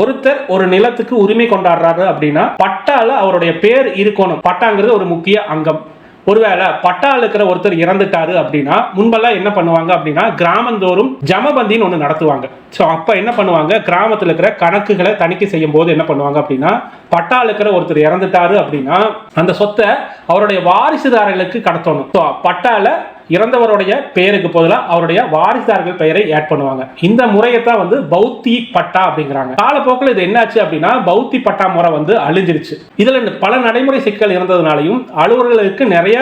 ஒருத்தர் ஒரு நிலத்துக்கு உரிமை கொண்டாடுறாரு அப்படின்னா பட்டால அவருடைய பேர் இருக்கணும். பட்டாங்கிறது ஒரு முக்கிய அங்கம். ஒருவேளை பட்டால் இருக்கிற ஒருத்தர் இறந்துட்டாரு அப்படின்னா முன்பெல்லாம் என்ன பண்ணுவாங்க அப்படின்னா கிராமந்தோறும் ஜமபந்தின்னு ஒன்று நடத்துவாங்க. ஸோ அப்போ என்ன பண்ணுவாங்க? கிராமத்தில் இருக்கிற கணக்குகளை தணிக்கை செய்யும் போது என்ன பண்ணுவாங்க அப்படின்னா பட்டால் இருக்கிற ஒருத்தர் இறந்துட்டாரு அப்படின்னா அந்த சொத்தை அவருடைய வாரிசுதாரர்களுக்கு கடத்தணும். ஸோ பட்டால இறந்தவருடைய பெயருக்கு பதிலாக அவருடைய வாரிசார்கள் பெயரை ஆட் பண்ணுவாங்க. இந்த முறையை தான் வந்து பௌத்தி பட்டா அப்படிங்கிறாங்க. காலப்போக்கில் இது என்னாச்சு அப்படின்னா பௌத்தி பட்டா முறை வந்து அழிஞ்சிருச்சு. இதில் பல நடைமுறை சிக்கல் இருந்ததுனாலையும் அலுவலர்களுக்கு நிறைய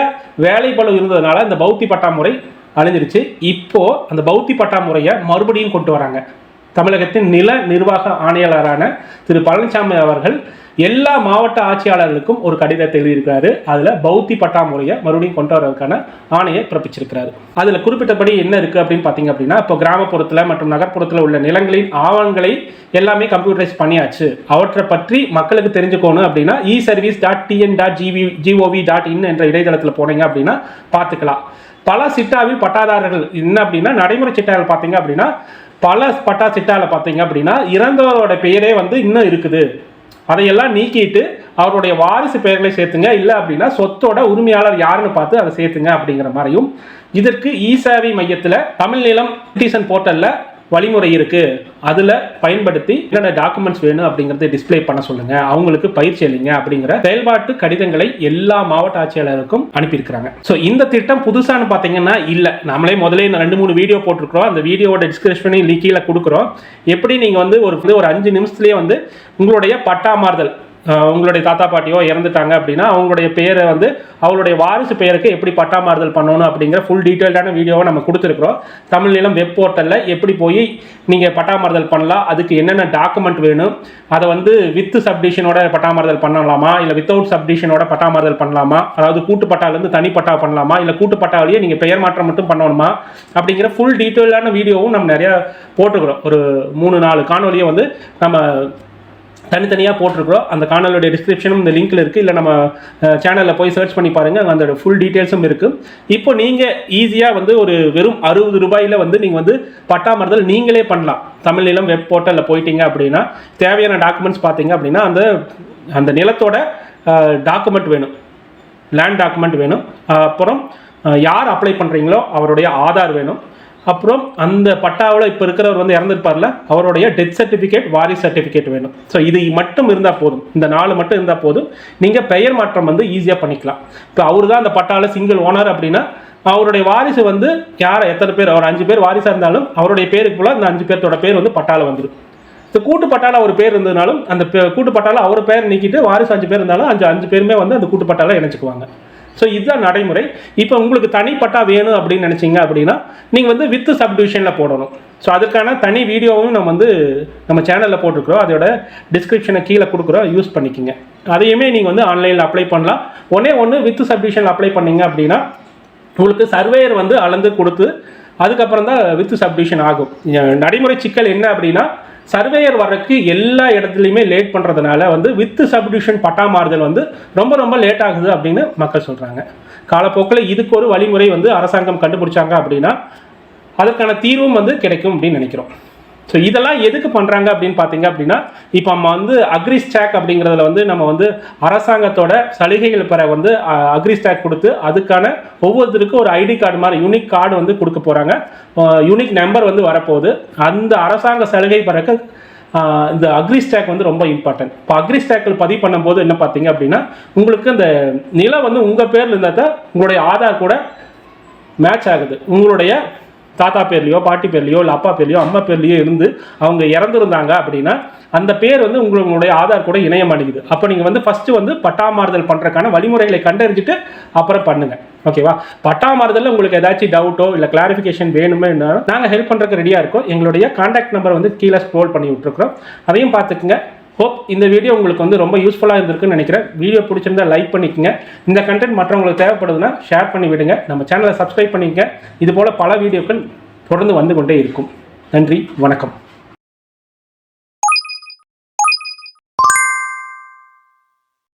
வேலை பளு இருந்ததுனால இந்த பௌத்தி பட்டா முறை அழிஞ்சிருச்சு. இப்போ அந்த பௌத்தி பட்டா முறையை மறுபடியும் கொண்டு வராங்க. தமிழகத்தின் நில நிர்வாக ஆணையாளரான திரு பழனிசாமி அவர்கள் எல்லா மாவட்ட ஆட்சியாளர்களுக்கும் ஒரு கடிதத்தை எழுதியிருக்கிறாரு. அதில் பௌத்தி பட்டா முறையை மறுபடியும் கொண்டு வரதுக்கான ஆணையை பிறப்பிச்சிருக்கிறாரு. அதில் குறிப்பிட்டபடி என்ன இருக்குது அப்படின்னு பார்த்தீங்க அப்படின்னா இப்போ கிராமப்புறத்தில் மற்றும் நகர்ப்புறத்தில் உள்ள நிலங்களின் ஆவணங்களை எல்லாமே கம்ப்யூட்டரைஸ் பண்ணியாச்சு. அவற்றை பற்றி மக்களுக்கு தெரிஞ்சுக்கணும் அப்படின்னா e service dot TN dot GV GOV dot in என்ற இணையதளத்தில் போனீங்க அப்படின்னா பார்த்துக்கலாம் பல சிட்டாவில் பட்டாதாரர்கள் என்ன அப்படின்னா நடைமுறை சிட்டாவில் பார்த்தீங்க அப்படின்னா பல பட்டா சிட்டாவில் பார்த்தீங்க அப்படின்னா இறந்தவரோட பெயரே வந்து இன்னும் இருக்குது. அதையெல்லாம் நீக்கிட்டு அவருடைய வாரிசு பெயர்களை சேர்த்துங்க. இல்லை அப்படின்னா சொத்தோட உரிமையாளர் யாருன்னு பார்த்து அதை சேர்த்துங்க அப்படிங்கிற மாதிரியும். இதற்கு ஈசாவி மையத்தில் தமிழ் நிலம் டிசன் போர்ட்டலில் வழிமுறை இருக்குது அதில் பயன்படுத்தி என்னென்ன டாக்குமெண்ட்ஸ் வேணும் அப்படிங்கிறத டிஸ்ப்ளே பண்ண சொல்லுங்கள் அவங்களுக்கு பயிற்சி அளிங்க அப்படிங்கிற செயல்பாட்டு கடிதங்களை எல்லா மாவட்ட ஆட்சியாளருக்கும் அனுப்பியிருக்கிறாங்க. ஸோ இந்த திட்டம் புதுசானு பார்த்தீங்கன்னா இல்லை. நம்மளே முதலே இந்த ரெண்டு மூணு வீடியோ போட்டிருக்கிறோம். அந்த வீடியோவோட டிஸ்கிரிப்ஷனையும் கீழே கொடுக்குறோம். எப்படி நீங்கள் வந்து ஒரு ஒரு அஞ்சு நிமிஷத்துலேயே வந்து உங்களுடைய பட்டா மாறுதல் உங்களுடைய தாத்தா பாட்டியோ இறந்துட்டாங்க அப்படின்னா அவங்களுடைய பேரை வந்து அவளுடைய வாரிசு பெயருக்கு எப்படி பட்டா மாறுதல் பண்ணணும் அப்படிங்கிற ஃபுல் டீட்டெயில்டான வீடியோவை நம்ம கொடுத்துருக்குறோம். தமிழ் நிலம் வெப் போர்ட்டலில் எப்படி போய் நீங்கள் பட்டா மாறுதல் பண்ணலாம் அதுக்கு என்னென்ன டாக்குமெண்ட் வேணும் அதை வந்து வித் சப்டிஷனோட பட்டா மாறுதல் பண்ணலாமா இல்லை வித்தவுட் சப்டிஷனோட பட்டா மாறுதல் பண்ணலாமா அதாவது கூட்டு பட்டாலேருந்து தனி பட்டா பண்ணலாமா இல்லை கூட்டு பட்டாவிலேயே நீங்கள் பெயர் மாற்றம் மட்டும் பண்ணணுமா அப்படிங்கிற ஃபுல் டீட்டெயிலான வீடியோவும் நம்ம நிறையா போட்டுக்கிறோம் ஒரு மூணு நாலு காணொலியை வந்து நம்ம தனித்தனியாக போட்டிருக்கிறோம். அந்த காணொலியோட டிஸ்கிரிப்ஷனும் இந்த லிங்க்ல இருக்குது இல்லை நம்ம சேனலில் போய் சர்ச் பண்ணி பாருங்கள் அங்கே அந்த ஃபுல் டீட்டெயில்ஸும் இருக்குது இப்போ நீங்கள் ஈஸியாக வந்து ஒரு வெறும் அறுபது ரூபாயில் வந்து நீங்கள் வந்து பட்டாமறுதல் நீங்களே பண்ணலாம். தமிழ் நிலம் வெப் போர்ட்டலில் போயிட்டீங்க அப்படின்னா தேவையான டாக்குமெண்ட்ஸ் பார்த்தீங்க அப்படின்னா அந்த அந்த நிலத்தோட டாக்குமெண்ட் வேணும். லேண்ட் டாக்குமெண்ட் வேணும். அப்புறம் யார் அப்ளை பண்ணுறீங்களோ அவருடைய ஆதார் வேணும். அப்புறம் அந்த பட்டாவில் இப்போ இருக்கிறவர் வந்து இறந்துருப்பார்ல அவருடைய டெத் சர்டிஃபிகேட் வாரி சர்டிஃபிகேட் வேணும். ஸோ இது மட்டும் இருந்தால் போதும். இந்த நாலு மட்டும் இருந்தால் போதும். நீங்கள் பெயர் மாற்றம் வந்து ஈஸியாக பண்ணிக்கலாம். இப்போ அவர் தான் அந்த பட்டாவில் சிங்கிள் ஓனர் அப்படின்னா அவருடைய வாரிசு வந்து யார் எத்தனை பேர் அவர் அஞ்சு பேர் வாரிசாக இருந்தாலும் அவருடைய பேருக்கு போல அந்த அஞ்சு பேர்த்தோட பேர் வந்து பட்டாவில் வந்துடும் இந்த கூட்டு பட்டால ஒரு பேர் இருந்ததுனாலும் அந்த பே- கூட்டு பட்டால அவர் பேர் நீக்கிட்டு வாரிசு அஞ்சு பேர் இருந்தாலும் அஞ்சு அஞ்சு பேருமே வந்து அந்த கூட்டு பட்டால இணைச்சுக்குவாங்க ஸோ இதுதான் நடைமுறை. இப்போ உங்களுக்கு தனிப்பட்டா வேணும் அப்படின்னு நினச்சிங்க அப்படின்னா நீங்கள் வந்து வித்து சப்டிவிஷனில் போடணும். ஸோ அதுக்கான தனி வீடியோவும் நம்ம வந்து நம்ம சேனலில் போட்டிருக்கிறோம். அதோட டிஸ்கிரிப்ஷனை கீழே கொடுக்குறோம். யூஸ் பண்ணிக்கோங்க. அதையுமே நீங்கள் வந்து ஆன்லைனில் அப்ளை பண்ணலாம். ஒன்றே ஒன்று வித்து சப்டிவிஷனில் அப்ளை பண்ணீங்க அப்படின்னா உங்களுக்கு சர்வேயர் வந்து அளந்து கொடுத்து அதுக்கப்புறம் தான் வித்து சப்டிவிஷன் ஆகும். நடைமுறை சிக்கல் என்ன அப்படின்னா சர்வேயர் வர்றதுக்கு எல்லா இடத்துலையுமே லேட் பண்ணுறதுனால வந்து வித்து சப்டிஷன் பட்டா மாறுதல் வந்து ரொம்ப ரொம்ப லேட் ஆகுது அப்படின்னு மக்கள் சொல்கிறாங்க காலப்போக்கில் இதுக்கு ஒரு வழிமுறை வந்து அரசாங்கம் கண்டுபிடிச்சாங்க அப்படின்னா அதற்கான தீர்வும் வந்து கிடைக்கும் அப்படின்னு நினைக்கிறோம். ஸோ இதெல்லாம் எதுக்கு பண்ணுறாங்க அப்படின்னு பார்த்தீங்க அப்படின்னா இப்போ நம்ம வந்து அக்ரிஸ்டாக் அப்படிங்கிறதுல வந்து நம்ம வந்து அரசாங்கத்தோட சலுகைகள் பெற வந்து அக்ரிஸ்டாக் கொடுத்து அதுக்கான ஒவ்வொருத்தருக்கும் ஒரு ஐடி கார்டு மாதிரி யூனிக் கார்டு வந்து கொடுக்க போகிறாங்க யூனிக் நம்பர் வந்து வரப்போகுது. அந்த அரசாங்க சலுகை பிறகு இந்த அக்ரிஸ்டாக் வந்து ரொம்ப இம்பார்ட்டன்ட் இப்போ அக்ரிஸ்டாக்கில் பதிவு பண்ணும்போது என்ன பார்த்தீங்க அப்படின்னா உங்களுக்கு அந்த நிலம் வந்து உங்கள் பேரில் இருந்தால் தான் உங்களுடைய ஆதார் கூட மேட்ச் ஆகுது. உங்களுடைய தாத்தா பேர்லையோ பாட்டி பேர்லையோ இல்லை அப்பா பேர்லையோ அம்மா பேர்லையோ இருந்து அவங்க இறந்துருந்தாங்க அப்படின்னா அந்த பேர் வந்து உங்களுடைய ஆதார் கூட இணைய மாட்டேங்குது. அப்போ நீங்கள் வந்து ஃபஸ்ட்டு வந்து பட்டா மாறுதல் பண்ணுறக்கான வழிமுறைகளை கண்டறிஞ்சிட்டு அப்புறம் பண்ணுங்கள் ஓகேவா பட்டா மாறுதலில் உங்களுக்கு ஏதாச்சும் டவுட்டோ இல்லை கிளாரிஃபிகேஷன் வேணுமே நாங்கள் ஹெல்ப் பண்ணுறதுக்கு ரெடியாக இருக்கோம். எங்களுடைய கான்டாக்ட் நம்பர் வந்து கீழே ஸ்க்ரோல் பண்ணி விட்டுருக்குறோம். அதையும் பார்த்துக்குங்க. ஹோப் இந்த வீடியோ உங்களுக்கு வந்து ரொம்ப யூஸ்ஃபுல்லாக இருந்திருக்குன்னு நினைக்கிறேன். வீடியோ பிடிச்சிருந்தா லைக் பண்ணிக்கங்க. இந்த கண்டென்ட் மற்றவங்களுக்கு தேவைப்படுதுன்னா ஷேர் பண்ணி விடுங்க. நம்ம சேனலை சப்ஸ்கிரைப் பண்ணிக்கங்க. இது போல் பல வீடியோக்கள் தொடர்ந்து வந்து கொண்டே இருக்கும். நன்றி வணக்கம்.